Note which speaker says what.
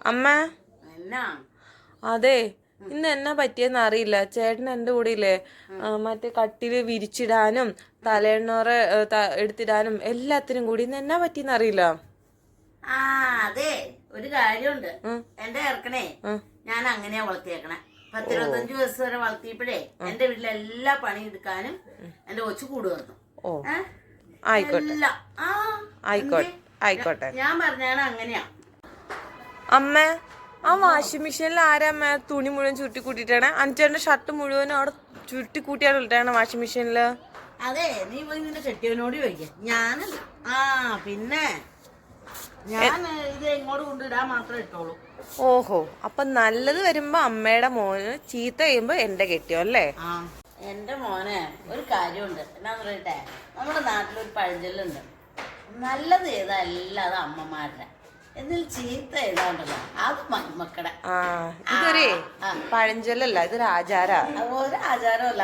Speaker 1: അമ്മ? അതെ. ഇന്ന് എന്നാ പറ്റിയെന്ന് അറിയില്ല. ചേട്ടൻ എന്റെ കൂടെ ഇല്ലേ മറ്റേ കട്ടിൽ വിരിച്ചിടാനും തലേണ്ണോറ എടുത്തിടാനും എല്ലാത്തിനും കൂടി ഇന്ന് എന്നാ പറ്റിയെന്ന് അറിയില്ല.
Speaker 2: അതെ. ഒരു കാര്യമുണ്ട്. എന്റെ ഇറക്കണേ ഞാൻ അങ്ങനെയാ വളർത്തിയേക്കണേ. പത്തിരുപത്തഞ്ച് വയസ്സ് വരെ വളർത്തിയപ്പോഴേ എന്റെ വീട്ടിലെ എല്ലാ പണി എടുക്കാനും എന്റെ കൊച്ചു കൂട് വന്നു?
Speaker 1: ആയിക്കോട്ടെ. ആയിക്കോട്ടെ? ആയിക്കോട്ടെ
Speaker 2: ഞാൻ പറഞ്ഞാണ് അങ്ങനെയാ.
Speaker 1: അമ്മ ആ വാഷിംഗ് മെഷീനിൽ ആരാ അമ്മ തുണി മുഴുവൻ ചുരുട്ടി കൂട്ടിയിട്ടാണ്? അഞ്ചേന്റെ ഷർട്ട് മുഴുവനും അവിടെ ചുരുട്ടി കൂട്ടിയാണ് ഇട്ടാണ് വാഷിംഗ് മെഷീനിൽ
Speaker 2: അതെ നീ പോയി നിന്റെ കെട്ടിയവനോട് ചോദിക്കാം. ഞാനല്ല. ആ പിന്നെ ഞാൻ ഇത് ഇങ്ങോട്ട് കൊണ്ടിടാൻ മാത്രമേ ഇട്ടോളൂ.
Speaker 1: ഓഹോ അപ്പൊ നല്ലത് വരുമ്പോ അമ്മയുടെ മോന് ചീത്ത ചെയ്യുമ്പോ എന്റെ കെട്ടിയോ അല്ലേ?
Speaker 2: എന്റെ മോനെ ഒരു കാര്യമുണ്ട്. എന്നാ പറയട്ടെ? നമ്മുടെ നാട്ടിലൊരു പഴഞ്ചൊല്ലുണ്ട്. നല്ലത് ചെയ്താ അല്ലാതെ അമ്മമാരുടെ. എന്നിൽ ചീത്ത ചെയ്താണ്ടല്ലോ അത് മക്കളുടെ
Speaker 1: ആ ഇതൊരേ പഴഞ്ചൊല്ലല്ല ഇതൊരു ആചാര.
Speaker 2: ഒരു ആചാരമല്ല